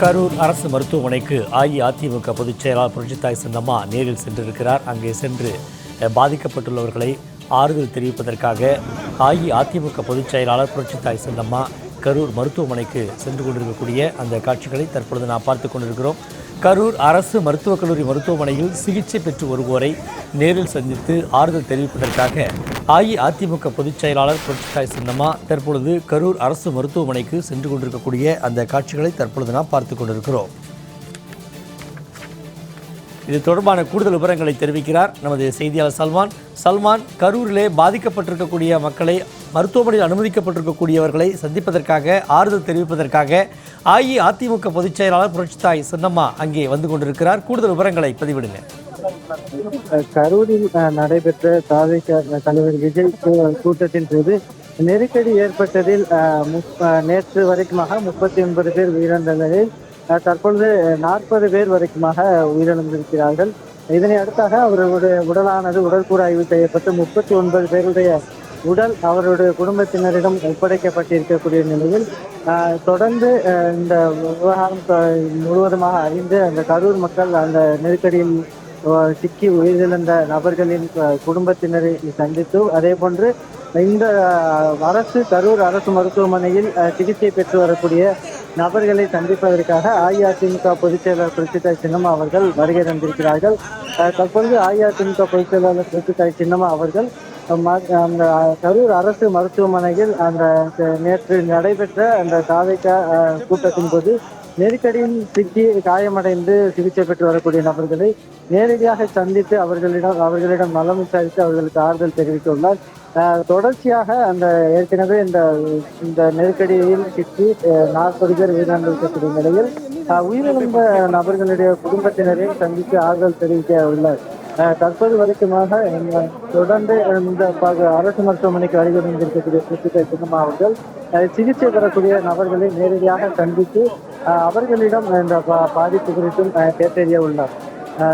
கரூர் அரசு மருத்துவமனைக்கு அஇஅதிமுக பொதுச் செயலாளர் புரட்சித்தாய் சின்னம்மா நேரில் சென்றிருக்கிறார். அங்கே சென்று பாதிக்கப்பட்டுள்ளவர்களை ஆறுதல் தெரிவிப்பதற்காக அஇஅதிமுக பொதுச் செயலாளர் புரட்சித்தாய் சின்னம்மா கரூர் மருத்துவமனைக்கு சென்று கொண்டிருக்கக்கூடிய அந்த காட்சிகளை தற்பொழுது நாம் பார்த்து கொண்டிருக்கிறோம். கரூர் அரசு மருத்துவக் கல்லூரி மருத்துவமனையில் சிகிச்சை பெற்று வருவோரை நேரில் சந்தித்து ஆறுதல் தெரிவிப்பதற்காக அஇஅதிமுக பொதுச் செயலாளர் புரட்சித்தாய் சின்னம்மா தற்பொழுது கரூர் அரசு மருத்துவமனைக்கு சென்று கொண்டிருக்கக்கூடிய அந்த காட்சிகளை தற்பொழுது நாம் பார்த்து கொண்டிருக்கிறோம். இது தொடர்பான கூடுதல் விவரங்களை தெரிவிக்கிறார் நமது செய்தியாளர் சல்மான். சல்மான் கரூரிலே பாதிக்கப்பட்டிருக்கக்கூடிய மக்களை மருத்துவமனையில் அனுமதிக்கப்பட்டிருக்கக்கூடியவர்களை சந்திப்பதற்காக ஆறுதல் தெரிவிப்பதற்காக அஇஅதிமுக பொதுச் செயலாளர் புரட்சித்தாய் சின்னம்மா அங்கே வந்து கொண்டிருக்கிறார். கூடுதல் விவரங்களை பதிவிடுங்க. கரூரில் அஹ், நடைபெற்ற தாவேக தலைவர் விஜய் கூட்டத்தின் போது நெருக்கடி ஏற்பட்டதில் அஹ், முப்- அஹ், நேற்று வரைக்குமாக முப்பத்தி ஒன்பது பேர் உயிரிழந்த நிலையில் தற்பொழுது நாற்பது பேர் வரைக்குமாக உயிரிழந்திருக்கிறார்கள். இதனை அடுத்தாக அவருடைய உடலானது உடற்கூறு ஆய்வு செய்யப்பட்டு முப்பத்தி ஒன்பது பேருடைய உடல் அவருடைய குடும்பத்தினரிடம் ஒப்படைக்கப்பட்டிருக்கக்கூடிய நிலையில் தொடர்ந்து இந்த விவகாரம் முழுவதுமாக அறிந்து அந்த கரூர் மக்கள் அந்த நெருக்கடியில் சிக்கி உயிரிழந்த நபர்களின் குடும்பத்தினரை சந்தித்து அதே போன்று இந்த அரசு கரூர் அரசு மருத்துவமனையில் சிகிச்சை பெற்று வரக்கூடிய நபர்களை சந்திப்பதற்காக அஇஅதிமுக பொதுச் செயலாளர் புரட்சித்தாய் சின்னம்மா அவர்கள் வருகை தந்திருக்கிறார்கள். தற்பொழுது அஇஅதிமுக பொதுச் செயலாளர் புரட்சித்தாய் சின்னம்மா அவர்கள் ம- அந்த கரூர் அரசு மருத்துவமனையில் அந்த நேற்று நடைபெற்ற அந்த சாதைக்க கூட்டத்தின் போது நெருக்கடியில் சிக்கி காயமடைந்து சிகிச்சை பெற்று வரக்கூடிய நபர்களை நேரடியாக சந்தித்து அவர்களிடம் அவர்களிடம் நலம் விசாரித்து அவர்களுக்கு ஆறுதல் தெரிவித்துள்ளார். தொடர்ச்சியாக அந்த ஏற்கனவே இந்த இந்த நெருக்கடியில் சிக்கி நாற்பது பேர் உயிரிழந்திருக்கக்கூடிய நிலையில் உயிரிழந்த நபர்களுடைய குடும்பத்தினரையும் சந்தித்து ஆறுதல் தெரிவிக்க உள்ளார். தற்போது வரைக்குமாக தொடர்ந்து இந்த ப- அரசு மருத்துவமனைக்கு வருகை வந்திருக்கக்கூடிய சுற்றுச்சூழல் சின்னம்மா அவர்கள் சிகிச்சை பெறக்கூடிய நபர்களை நேரடியாக சந்தித்து அவர்களிடம் இந்த பா- பாதிப்பு குறித்தும் கேட்டறிய உள்ளார்.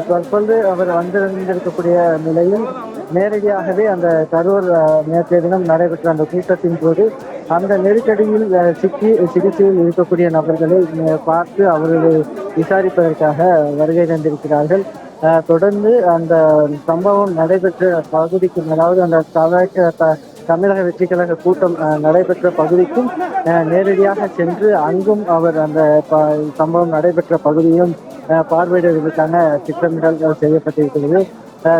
தற்பொழுது அவர் வந்திருந்திருக்கக்கூடிய நிலையில் நேரடியாகவே அந்த கரூர் நேற்றைய தினம் நடைபெற்ற அந்த கூட்டத்தின் போது அந்த நெருக்கடியில் சிக்கி சிகிச்சையில் இருக்கக்கூடிய நபர்களை பார்த்து அவர்களை விசாரிப்பதற்காக வருகை தந்திருக்கிறார்கள். தொடர்ந்து அந்த சம்பவம் நடைபெற்ற பகுதிக்கு அதாவது அந்த தமிழக த- தமிழக வெற்றி கழக கூட்டம் நடைபெற்ற பகுதிக்கும் நேரடியாக சென்று அங்கும் அவர் அந்த ப- சம்பவம் நடைபெற்ற பகுதியும் பார்வையிடுவதற்கான திட்டமிடல் செய்யப்பட்டிருக்கிறது.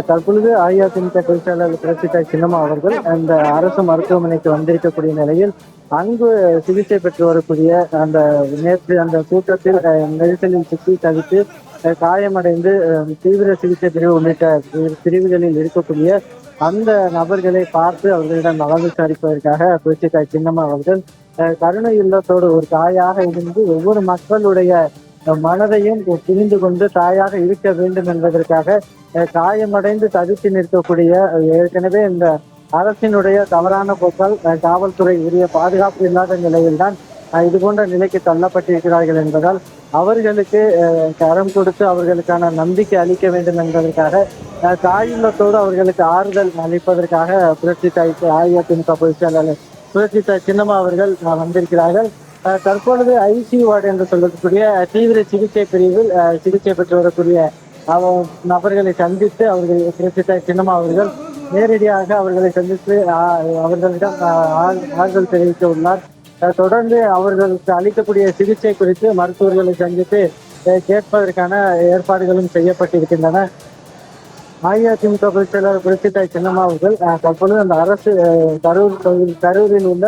தற்பொழுது அஇஅதிமுக பொதுச் செயலாளர் புரட்சித்தாய் சின்னம்மா அவர்கள் அந்த அரசு மருத்துவமனைக்கு வந்திருக்கக்கூடிய நிலையில் அங்கு சிகிச்சை பெற்று வரக்கூடிய அந்த நேற்று அந்த கூட்டத்தில் நெரிசலில் சிக்கி தவித்து காயமடைந்து தீவிர சிகிச்சை பிரிவு உள்ளிட்ட பிரிவுகளில் இருக்கக்கூடிய அந்த நபர்களை பார்த்து அவர்களிடம் நலம் விசாரிப்பதற்காக புரட்சித்தாய் சின்னம்மா அவர்கள் கருணை இல்லத்தோடு ஒரு தாயாக இருந்து ஒவ்வொரு மக்களுடைய மனதையும் புரிந்து கொண்டு தாயாக இருக்க வேண்டும் என்பதற்காக காயமடைந்து தவித்து நிற்கக்கூடிய ஏற்கனவே இந்த அரசினுடைய தவறான போக்கால் காவல்துறை உரிய பாதுகாப்பு இல்லாத நிலையில்தான் இது போன்ற நிலைக்கு தள்ளப்பட்டிருக்கிறார்கள் என்பதால் அவர்களுக்கு கரம் கொடுத்து அவர்களுக்கான நம்பிக்கை அளிக்க வேண்டும் என்பதற்காக தாயுள்ளத்தோடு அவர்களுக்கு ஆறுதல் அளிப்பதற்காக புரட்சி தாய்க்கு அஇஅதிமுக பொதுச் செயலாளர் புரட்சி தாய் சின்னம்மா அவர்கள் வந்திருக்கிறார்கள். தற்பொழுது ஐசி வார்டு என்று சொல்லக்கூடிய தீவிர சிகிச்சை பிரிவில் சிகிச்சை பெற்று வரக்கூடிய அவ- நபர்களை சந்தித்து அவர்கள் புரட்சி சின்னமா சின்னம்மா அவர்கள் நேரடியாக அவர்களை சந்தித்து அவர்களிடம் ஆறுதல் தெரிவிக்க உள்ளார். தொடர்ந்து அவர்களுக்கு அளிக்கக்கூடிய சிகிச்சை குறித்து மருத்துவர்களை சந்தித்து கேட்பதற்கான ஏற்பாடுகளும் செய்யப்பட்டிருக்கின்றன. அஇஅதிமுக பொதுச்செயலாளர் செயலாளர் சின்னம்மா அவர்கள் தற்பொழுது அந்த அரசு கரூர் தொகுதி- கரூரில் உள்ள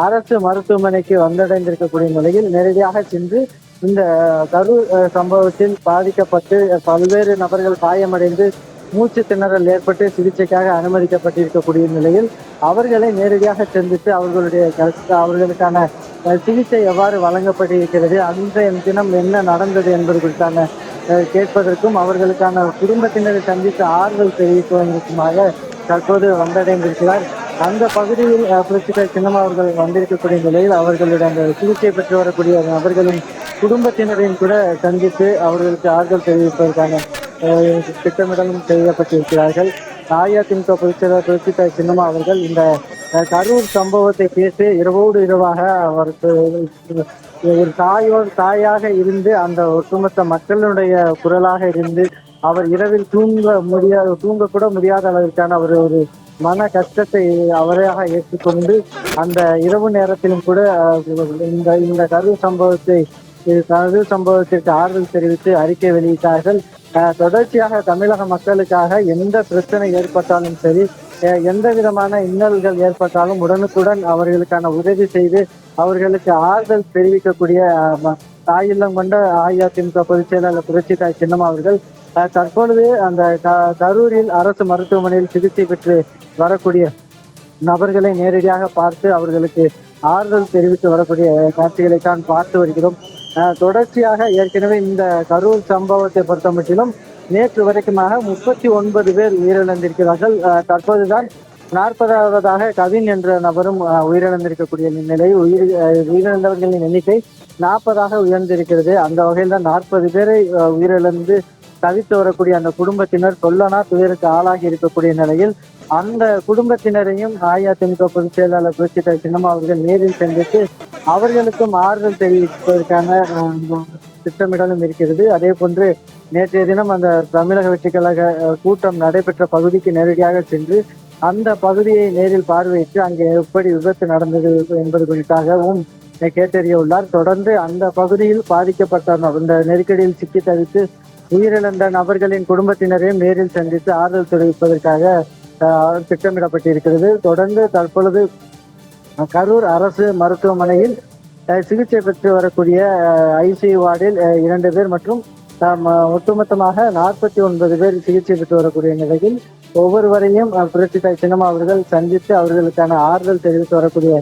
அரசு மருத்துவமனைக்கு வந்தடைந்திருக்கக்கூடிய நிலையில் நேரடியாக சென்று இந்த கரூர் சம்பவத்தில் பாதிக்கப்பட்டு பல்வேறு நபர்கள் காயமடைந்து மூச்சு திணறல் ஏற்பட்டு சிகிச்சைக்காக அனுமதிக்கப்பட்டிருக்கக்கூடிய நிலையில் அவர்களை நேரடியாக சந்தித்து அவர்களுடைய கருத்து அவர்களுக்கான சிகிச்சை எவ்வாறு வழங்கப்பட்டிருக்கிறது அன்றைய தினம் என்ன நடந்தது என்பது குறித்தான கேட்பதற்கும் அவர்களுக்கான குடும்பத்தினரை சந்தித்து ஆறுதல் தெரிவிப்பதற்குமாக தற்போது வந்தடைந்திருக்கிறார். அந்த பகுதியில் புரட்சிகர் புரட்சித்தாய் சின்னம்மா அவர்கள் வந்திருக்கக்கூடிய நிலையில் அவர்களுடைய அந்த சிகிச்சை பெற்று வரக்கூடிய நபர்களின் குடும்பத்தினரையும் கூட சந்தித்து அவர்களுக்கு ஆறுதல் தெரிவிப்பதற்கான திட்டமிடலும் செய்யப்பட்டிருக்கிறார்கள். அஇஅதிமுக பொதுச் செயலாளர் புரட்சித்தாய் சின்னம்மா அவர்கள் இந்த கரூர் சம்பவத்தை பேசி இரவோடு இரவாக அவருக்கு ஒரு தாயோ தாயாக இருந்து அந்த ஒட்டுமொத்த மக்களுடைய குரலாக இருந்து அவர் இரவில் தூங்க முடியாத தூங்க கூட முடியாத அளவிற்கான அவர் ஒரு மன கஷ்டத்தை அவராக ஏற்றுக்கொண்டு அந்த இரவு நேரத்திலும் கூட இந்த இந்த கரூர் சம்பவத்தை இது கரூர் சம்பவத்திற்கு ஆறுதல் தெரிவித்து அறிக்கை வெளியிட்டார்கள். தொடர்ச்சியாக தமிழக மக்களுக்காக எந்த பிரச்சனை ஏற்பட்டாலும் சரி எந்த விதமான இன்னல்கள் ஏற்பட்டாலும் உடனுக்குடன் அவர்களுக்கான உதவி செய்து அவர்களுக்கு ஆறுதல் தெரிவிக்கக்கூடிய தாயில்லம் கொண்ட அஇஅதிமுக பொதுச் செயலாளர் புரட்சி தாய் சின்னம்மா அவர்கள் தற்பொழுது அந்த க- கரூரில் அரசு மருத்துவமனையில் சிகிச்சை பெற்று வரக்கூடிய நபர்களை நேரடியாக பார்த்து அவர்களுக்கு ஆறுதல் தெரிவித்து வரக்கூடிய காட்சிகளை தான் பார்த்து வருகிறோம். தொடர்ச்சியாக ஏற்கனவே இந்த கரூர் சம்பவத்தை பொறுத்த மட்டிலும் நேற்று வரைக்குமாக முப்பத்தி ஒன்பது பேர் உயிரிழந்திருக்கிறார்கள். தற்போதுதான் நாற்பதாவதாக கவின் என்ற நபரும் உயிரிழந்திருக்கக்கூடிய நிலை உயிர் உயிரிழந்தவர்களின் எண்ணிக்கை நாற்பதாக உயர்ந்திருக்கிறது. அந்த வகையில் தான் நாற்பது பேரை உயிரிழந்து தவித்து வரக்கூடிய அந்த குடும்பத்தினர் சொல்லனா துயருக்கு ஆளாகி இருக்கக்கூடிய நிலையில் அந்த குடும்பத்தினரையும் அஇஅதிமுக பொதுச் செயலாளர் புரட்சி தலைவர் சின்னம்மா அவர்கள் நேரில் சந்தித்து அவர்களுக்கும் ஆறுதல் தெரிவிப்பதற்கான திட்டமிடலும் இருக்கிறது. அதே போன்று நேற்றைய தினம் அந்த தமிழக வெற்றி கழக கூட்டம் நடைபெற்ற பகுதிக்கு நேரடியாக சென்று அந்த பகுதியை நேரில் பார்வையிட்டு அங்கே எப்படி விபத்து நடந்தது என்பது குறித்தாகவும் கேட்டறிய உள்ளார் தொடர்ந்து அந்த பகுதியில் பாதிக்கப்பட்ட அந்த நெருக்கடியில் சிக்கி தவித்து உயிரிழந்த நபர்களின் குடும்பத்தினரையும் நேரில் சந்தித்து ஆறுதல் தெரிவிப்பதற்காக திட்டமிடப்பட்டிருக்கிறது. தொடர்ந்து தற்பொழுது கரூர் அரசு மருத்துவமனையில் சிகிச்சை பெற்று வரக்கூடிய ஐசியு வார்டில் இரண்டு பேர் மற்றும் நாம் ஒட்டுமொத்தமாக நாற்பத்தி ஒன்பது பேர் சிகிச்சை பெற்று வரக்கூடிய நிலையில் ஒவ்வொருவரையும் அஹ், புரட்சி சின்னம்மா அவர்கள் சந்தித்து அவர்களுக்கான ஆறுதல் தெரிவித்து வரக்கூடிய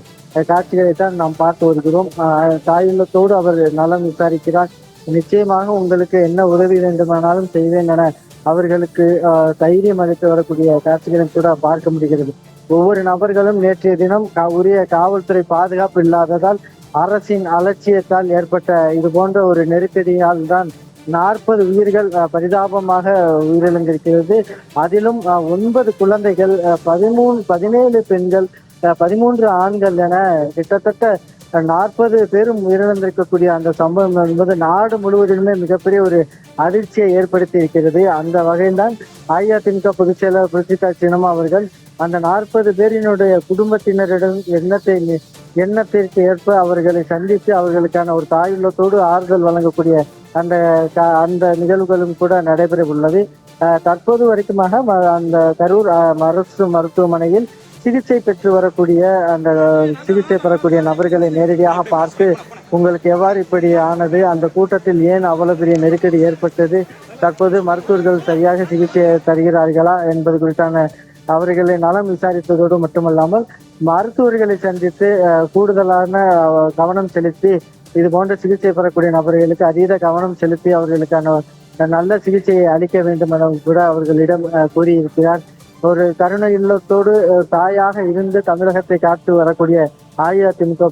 காட்சிகளை தான் நாம் பார்த்து வருகிறோம். தாயுள்ளத்தோடு அவர் நலம் விசாரிக்கிறார். நிச்சயமாக உங்களுக்கு என்ன உதவி வேண்டுமானாலும் செய்வேன் என அவர்களுக்கு தைரியம் அளித்து வரக்கூடிய காட்சிகளும் கூட பார்க்க முடிகிறது. ஒவ்வொரு நபர்களும் நேற்றைய தினம் உரிய காவல்துறை பாதுகாப்பு இல்லாததால் அரசின் அலட்சியத்தால் ஏற்பட்ட இது போன்ற ஒரு நெருக்கடியால் தான் நாற்பது உயிர்கள் பரிதாபமாக உயிரிழந்திருக்கிறது. அதிலும் ஒன்பது குழந்தைகள் பதிமூணு பதினேழு பெண்கள் பதிமூன்று ஆண்கள் என கிட்டத்தட்ட நாற்பது பேரும் உயிரிழந்திருக்கக்கூடிய அந்த சம்பவம் என்பது நாடு முழுவதிலுமே மிகப்பெரிய ஒரு அதிர்ச்சியை ஏற்படுத்தி இருக்கிறது அந்த வகையில்தான் அஇஅதிமுக பொதுச் செயலர் புரட்சிதா சின்னம்மா அவர்கள் அந்த நாற்பது பேரினுடைய குடும்பத்தினரிடம் எண்ணத்தை எண்ணத்திற்கு ஏற்ப அவர்களை சந்தித்து அவர்களுக்கான ஒரு தாயுள்ளத்தோடு ஆறுதல் வழங்கக்கூடிய அந்த க- அந்த நிகழ்வுகளும் கூட நடைபெற உள்ளது தற்போது வரைக்குமாக ம- அந்த கரூர் அரசு மருத்துவமனையில் சிகிச்சை பெற்று வரக்கூடிய அந்த சிகிச்சை பெறக்கூடிய நபர்களை நேரடியாக பார்த்து உங்களுக்கு எவ்வாறு இப்படி ஆனது அந்த கூட்டத்தில் ஏன் அவ்வளவு பெரிய நெருக்கடி ஏற்பட்டது தற்போது மருத்துவர்கள் சரியாக சிகிச்சை தருகிறார்களா என்பது குறித்தான அவர்களை நலம் விசாரித்ததோடு மட்டுமல்லாமல் மருத்துவர்களை சந்தித்து கூடுதலான கவனம் செலுத்தி இது போன்ற சிகிச்சை பெறக்கூடிய நபர்களுக்கு அதீத கவனம் செலுத்தி அவர்களுக்கான நல்ல சிகிச்சையை அளிக்க வேண்டும் எனவும் கூட அவர்களிடம் கூறியிருக்கிறார். ஒரு கருணை இல்லத்தோடு தாயாக இருந்து தமிழகத்தை காத்து வரக்கூடிய அஇஅதிமுக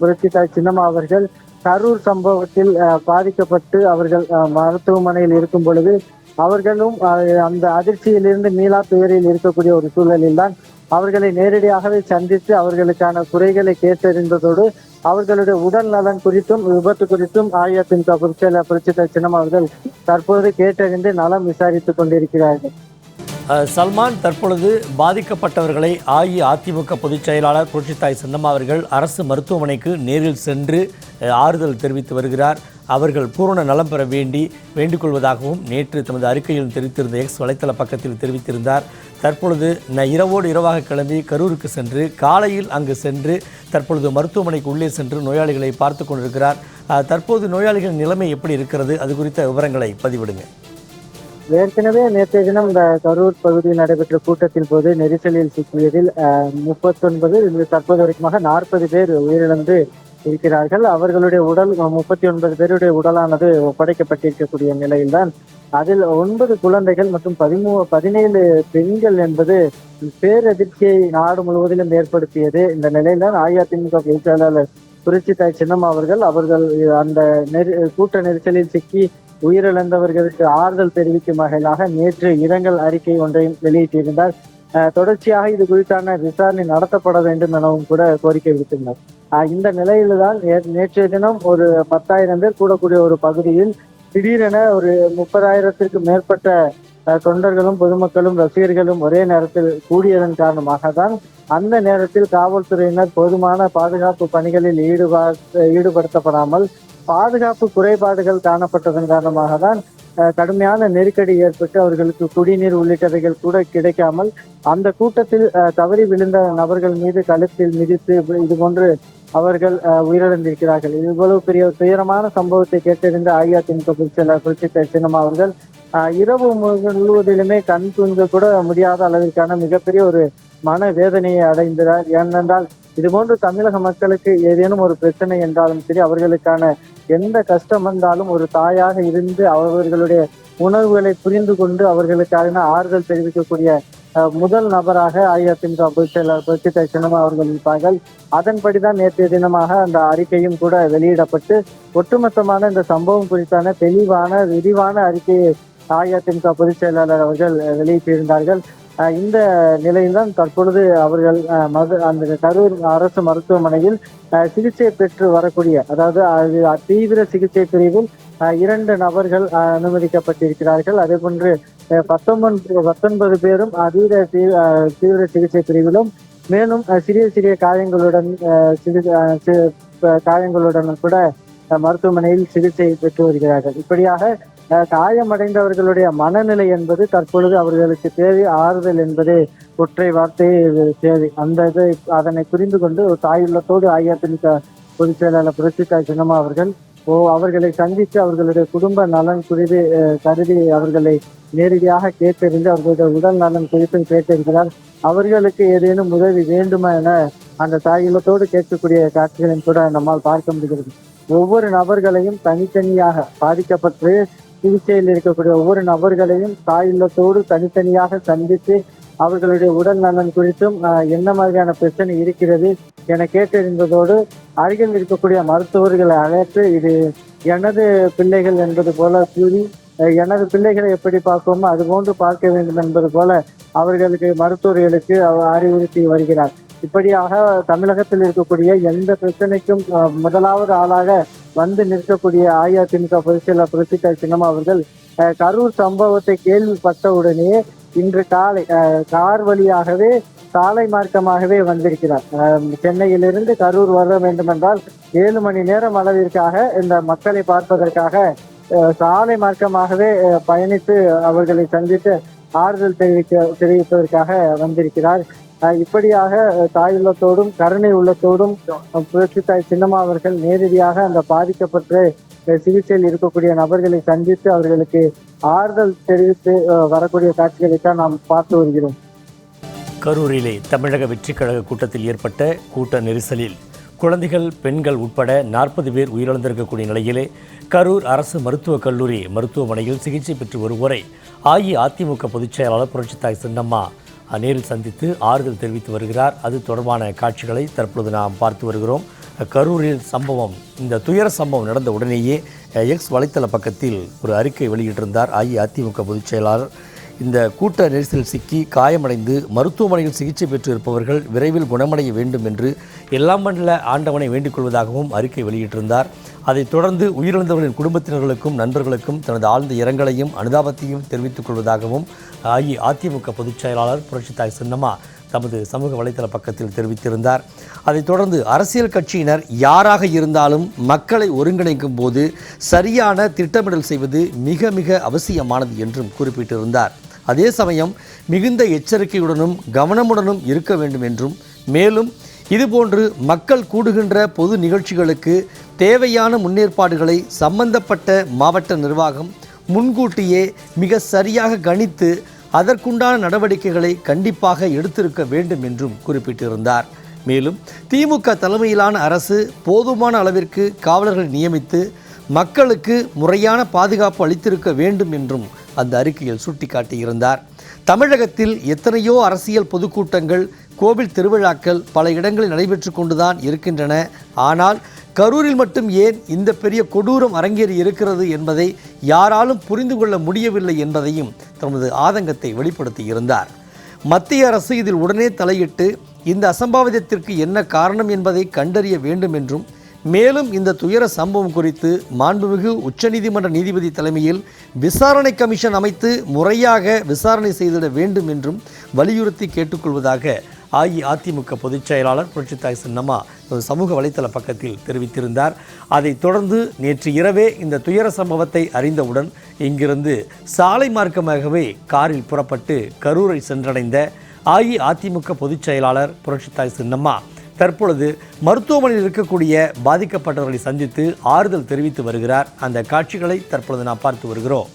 புரட்சி தாய் சின்னம்மா அவர்கள் கரூர் சம்பவத்தில் அஹ், பாதிக்கப்பட்டு அவர்கள் அஹ், மருத்துவமனையில் இருக்கும் பொழுது அவர்களும் அஹ், அந்த அதிர்ச்சியிலிருந்து மீளா துயரில் இருக்கக்கூடிய ஒரு சூழலில் தான் அவர்களை நேரடியாகவே சந்தித்து அவர்களுக்கான குறைகளை கேட்டறிந்ததோடு அவர்களுடைய உடல் நலன் குறித்தும் விபத்து குறித்தும் அஇஅதிமுக பொதுச் செயலாளர் சின்னம் அவர்கள் தற்போது கேட்டறிந்து நலம் விசாரித்துக் கொண்டிருக்கிறார்கள். சல்மான் தற்பொழுது பாதிக்கப்பட்டவர்களை அஇஅதிமுக பொதுச் செயலாளர் புரட்சித்தாய் சின்னம்மா அவர்கள் அரசு மருத்துவமனைக்கு நேரில் சென்று ஆறுதல் தெரிவித்து வருகிறார். அவர்கள் பூரண நலம் பெற வேண்டி வேண்டிக் கொள்வதாகவும் நேற்று தமது அறிக்கையில் தெரிவித்திருந்த எக்ஸ் வலைத்தள பக்கத்தில் தெரிவித்திருந்தார். தற்பொழுது ந இரவோடு இரவாக கிளம்பி கரூருக்கு சென்று காலையில் அங்கு சென்று தற்பொழுது மருத்துவமனைக்கு உள்ளே சென்று நோயாளிகளை பார்த்து கொண்டிருக்கிறார். அஹ், தற்போது நோயாளிகளின் நிலைமை எப்படி இருக்கிறது? அது குறித்த விவரங்களை பதிவிடுங்க. ஏற்கனவே நேற்றைய தினம் இந்த கரூர் பகுதியில் நடைபெற்ற கூட்டத்தின் போது நெரிசலில் சிக்கியதில் முப்பத்தொன்பது தற்போது வரைக்குமாக நாற்பது பேர் உயிரிழந்து இருக்கிறார்கள். அவர்களுடைய உடல் முப்பத்தி ஒன்பது பேருடைய உடலானது ஒப்படைக்கப்பட்டிருக்கக்கூடிய நிலையில்தான் அதில் ஒன்பது குழந்தைகள் மற்றும் பதிமூ பதினேழு பெண்கள் என்பது பேரதிர்ச்சியை நாடு முழுவதிலும் ஏற்படுத்தியது. இந்த நிலையில்தான் அஇஅதிமுக பேச்சாளர் புரட்சி தாய் சின்னம்மா அவர்கள் அவர்கள் அந்த நெரி கூட்ட நெரிசலில் சிக்கி உயிரிழந்தவர்களுக்கு ஆறுதல் தெரிவிக்கும் வகையிலாக நேற்று இரங்கல் அறிக்கை ஒன்றையும் வெளியிட்டிருந்தார். தொடர்ச்சியாக இது குறித்தான விசாரணை நடத்தப்பட வேண்டும் எனவும் கூட கோரிக்கை விடுத்துள்ளனர் இந்த நிலையில்தான் நேற்றைய தினம் ஒரு பத்தாயிரம் பேர் கூடக்கூடிய ஒரு பகுதியில் திடீரென ஒரு முப்பதாயிரத்திற்கு மேற்பட்ட தொண்டர்களும் பொதுமக்களும் ரசிகர்களும் ஒரே நேரத்தில் கூடியதன் காரணமாக தான் அந்த நேரத்தில் காவல்துறையினர் போதுமான பாதுகாப்பு பணிகளில் ஈடுபா ஈடுபடுத்தப்படாமல் பாதுகாப்பு குறைபாடுகள் காணப்பட்டதன் காரணமாக தான் கடுமையான நெருக்கடி ஏற்பட்டு அவர்களுக்கு குடிநீர் உள்ளிட்டவைகள் கூட கிடைக்காமல் அந்த கூட்டத்தில் தவறி விழுந்த நபர்கள் மீது கழுத்தில் மிதித்து இது போன்று அவர்கள் உயிரிழந்திருக்கிறார்கள். இவ்வளவு பெரிய துயரமான சம்பவத்தை கேட்டறிந்த அஇஅதிமுக பொதுச்செயலர் புரட்சி சின்னம்மா அவர்கள் இரவு முழுவதிலுமே கண் தூங்க கூட முடியாத அளவிற்கான மிகப்பெரிய ஒரு மன வேதனையை அடைந்தார். ஏனென்றால் இதுபோன்று தமிழக மக்களுக்கு ஏதேனும் ஒரு பிரச்சனை என்றாலும் சரி அவர்களுக்கான எந்த கஷ்டம் வந்தாலும் ஒரு தாயாக இருந்து அவர்களுடைய உணர்வுகளை புரிந்து கொண்டு அவர்களுக்கான ஆறுதல் தெரிவிக்கக்கூடிய முதல் நபராக அஇஅதிமுக பொதுச் செயலாளர் புரட்சி சின்னமா அவர்கள் இருப்பார்கள். அதன்படிதான் நேற்றைய தினமாக அந்த அறிக்கையும் கூட வெளியிடப்பட்டு ஒட்டுமொத்தமான இந்த சம்பவம் குறித்தான தெளிவான விரிவான அறிக்கையை அஇஅதிமுக பொதுச் செயலாளர் அவர்கள் வெளியிட்டிருந்தார்கள். இந்த நிலையில்தான் தற்பொழுது அவர்கள் மது அந்த கரூர் அரசு மருத்துவமனையில் சிகிச்சை பெற்று வரக்கூடிய அதாவது அது தீவிர சிகிச்சை பிரிவில் இரண்டு நபர்கள் அனுமதிக்கப்பட்டிருக்கிறார்கள். அதே போன்று பத்தொன்பது பத்தொன்பது பேரும் அதீத தீவிர சிகிச்சை பிரிவிலும் மேலும் சிறிய சிறிய காயங்களுடன் காயங்களுடன் கூட மருத்துவமனையில் சிகிச்சை பெற்று வருகிறார்கள். இப்படியாக காயமடைந்தவர்களுடைய மனநிலை என்பது தற்பொழுது அவர்களுக்கு தேவை ஆறுதல் என்பது ஒற்றை வார்த்தையே தேவை. அந்த இதை அதனை புரிந்து கொண்டு ஒரு தாயுள்ளத்தோடு அஇஅதிமுக பொதுச் செயலாளர் புரட்சித்தாய் சின்னம்மா அவர்கள் ஓ அவர்களை சந்தித்து அவர்களுடைய குடும்ப நலன் குறித்து கருதி அவர்களை நேரடியாக கேட்டறிந்து அவர்களுடைய உடல் நலன் குறித்தும் கேட்டிருக்கிறார் அவர்களுக்கு ஏதேனும் உதவி வேண்டுமா என அந்த தாயுள்ளத்தோடு கேட்கக்கூடிய காட்சிகளையும் கூட நம்மால் பார்க்க முடிகிறது. ஒவ்வொரு நபர்களையும் தனித்தனியாக பாதிக்கப்பட்டு சிகிச்சையில் இருக்கக்கூடிய ஒவ்வொரு நபர்களையும் தாயுள்ளத்தோடு தனித்தனியாக சந்தித்து அவர்களுடைய உடல் நலன் குறித்தும் என்ன மாதிரியான பிரச்சனை இருக்கிறது என கேட்டறிந்ததோடு அருகில் இருக்கக்கூடிய மருத்துவர்களை அழைத்து இது எனது பிள்ளைகள் என்பது போல கூறி எனது பிள்ளைகளை எப்படி பார்ப்போமோ அது போன்று பார்க்க வேண்டும் என்பது போல அவர்களுக்கு மருத்துவர்களுக்கு அவர் அறிவுறுத்தி வருகிறார். இப்படியாக தமிழகத்தில் இருக்கக்கூடிய எந்த பிரச்சனைக்கும் முதலாவது ஆளாக வந்து நிற்கக்கூடிய அஇஅதிமுக பொதுச் செயலாளர் புரட்சித்தாய் சின்னம்மா அவர்கள் அஹ், கரூர் சம்பவத்தை கேள்விப்பட்ட உடனே இன்று காலை அஹ், கார் வழியாகவே சாலை மார்க்கமாகவே வந்திருக்கிறார். அஹ், சென்னையிலிருந்து கரூர் வர வேண்டுமென்றால் ஏழு மணி நேரம் அளவிற்காக இந்த மக்களை பார்ப்பதற்காக அஹ், சாலை மார்க்கமாகவே அஹ், பயணித்து அவர்களை சந்தித்து ஆறுதல் தெரிவிக்க தெரிவிப்பதற்காக வந்திருக்கிறார். இப்படியாக தாய் உள்ளத்தோடும் கருணை உள்ளத்தோடும் புரட்சி தாய் சின்னம்மா அவர்கள் நேரடியாக அந்த பாதிக்கப்பட்டு சிகிச்சையில் இருக்கக்கூடிய நபர்களை சந்தித்து அவர்களுக்கு ஆறுதல் தெரிவித்து வரக்கூடிய காட்சிகளைத்தான் நாம் பார்த்து வருகிறோம். கரூரிலே தமிழக வெற்றி கழக கூட்டத்தில் ஏற்பட்ட கூட்ட நெரிசலில் குழந்தைகள் பெண்கள் உட்பட நாற்பது பேர் உயிரிழந்திருக்கக்கூடிய நிலையிலே கரூர் அரசு மருத்துவக் கல்லூரி மருத்துவமனையில் சிகிச்சை பெற்று வருவோரை அஇஅதிமுக பொதுச் செயலாளர் புரட்சித்தாய் சின்னம்மா நேரில் சந்தித்து ஆறுதல் தெரிவித்து வருகிறார். அது தொடர்பான காட்சிகளை தற்பொழுது நாம் பார்த்து வருகிறோம். கரூரில் சம்பவம் இந்த துயர சம்பவம் நடந்த உடனேயே எக்ஸ் வலைத்தள பக்கத்தில் ஒரு அறிக்கை வெளியிட்டிருந்தார். அஇஅதிமுக பொதுச் செயலாளர் இந்த கூட்ட நெரிசலில் சிக்கி காயமடைந்து மருத்துவமனையில் சிகிச்சை பெற்று இருப்பவர்கள் விரைவில் குணமடைய வேண்டும் என்று எல்லாம் மண்டல ஆண்டவனை வேண்டிக் கொள்வதாகவும் அறிக்கை வெளியிட்டிருந்தார். அதைத் தொடர்ந்து உயிரிழந்தவர்களின் குடும்பத்தினர்களுக்கும் நண்பர்களுக்கும் தனது ஆழ்ந்த இரங்கலையும் அனுதாபத்தையும் தெரிவித்துக் கொள்வதாகவும் அஇஅதிமுக பொதுச் செயலாளர் புரட்சித்தாய் சின்னம்மா தமது சமூக வலைதள பக்கத்தில் தெரிவித்திருந்தார். அதைத் தொடர்ந்து அரசியல் கட்சியினர் யாராக இருந்தாலும் மக்களை ஒருங்கிணைக்கும் போது சரியான திட்டமிடல் செய்வது மிக மிக அவசியமானது என்றும் குறிப்பிட்டிருந்தார். அதே சமயம் மிகுந்த எச்சரிக்கையுடனும் கவனமுடனும் இருக்க வேண்டும் என்றும் மேலும் இதுபோன்று மக்கள் கூடுகின்ற பொது நிகழ்ச்சிகளுக்கு தேவையான முன்னேற்பாடுகளை சம்பந்தப்பட்ட மாவட்ட நிர்வாகம் முன்கூட்டியே மிக சரியாக கணித்து அதற்குண்டான நடவடிக்கைகளை கண்டிப்பாக எடுத்திருக்க வேண்டும் என்றும் குறிப்பிட்டிருந்தார். மேலும் திமுக தலைமையிலான அரசு போதுமான அளவிற்கு காவலர்களை நியமித்து மக்களுக்கு முறையான பாதுகாப்பு அளித்திருக்க வேண்டும் என்றும் அந்த அறிக்கையில் சுட்டிக்காட்டியிருந்தார் தமிழகத்தில் எத்தனையோ அரசியல் பொதுக்கூட்டங்கள் கோவில் திருவிழாக்கள் பல இடங்களில் நடைபெற்று கொண்டுதான் இருக்கின்றன. ஆனால் கரூரில் மட்டும் ஏன் இந்த பெரிய கொடூரம் அரங்கேறி இருக்கிறது என்பதை யாராலும் புரிந்து கொள்ள முடியவில்லை என்பதையும் தமது ஆதங்கத்தை வெளிப்படுத்தியிருந்தார் மத்திய அரசு இதில் உடனே தலையிட்டு இந்த அசம்பாவிதத்திற்கு என்ன காரணம் என்பதை கண்டறிய வேண்டும் என்றும் மேலும் இந்த துயர சம்பவம் குறித்து மாண்புமிகு உச்சநீதிமன்ற நீதிபதி தலைமையில் விசாரணை கமிஷன் அமைத்து முறையாக விசாரணை செய்திட வேண்டும் என்றும் வலியுறுத்தி கேட்டுக்கொள்வதாக அஇஅதிமுக பொதுச் செயலாளர் புரட்சித்தாய் சின்னம்மா ஒரு சமூக வலைத்தள பக்கத்தில் தெரிவித்திருந்தார். அதைத் தொடர்ந்து நேற்று இரவே இந்த துயர சம்பவத்தை அறிந்தவுடன் இங்கிருந்து சாலை மார்க்கமாகவே காரில் புறப்பட்டு கரூரை சென்றடைந்த அஇஅதிமுக பொதுச் செயலாளர் புரட்சித்தாய் சின்னம்மா தற்பொழுது மருத்துவமனையில் இருக்கக்கூடிய பாதிக்கப்பட்டவர்களை சந்தித்து ஆறுதல் தெரிவித்து வருகிறார். அந்த காட்சிகளை தற்பொழுது நாம் பார்த்து வருகிறோம்.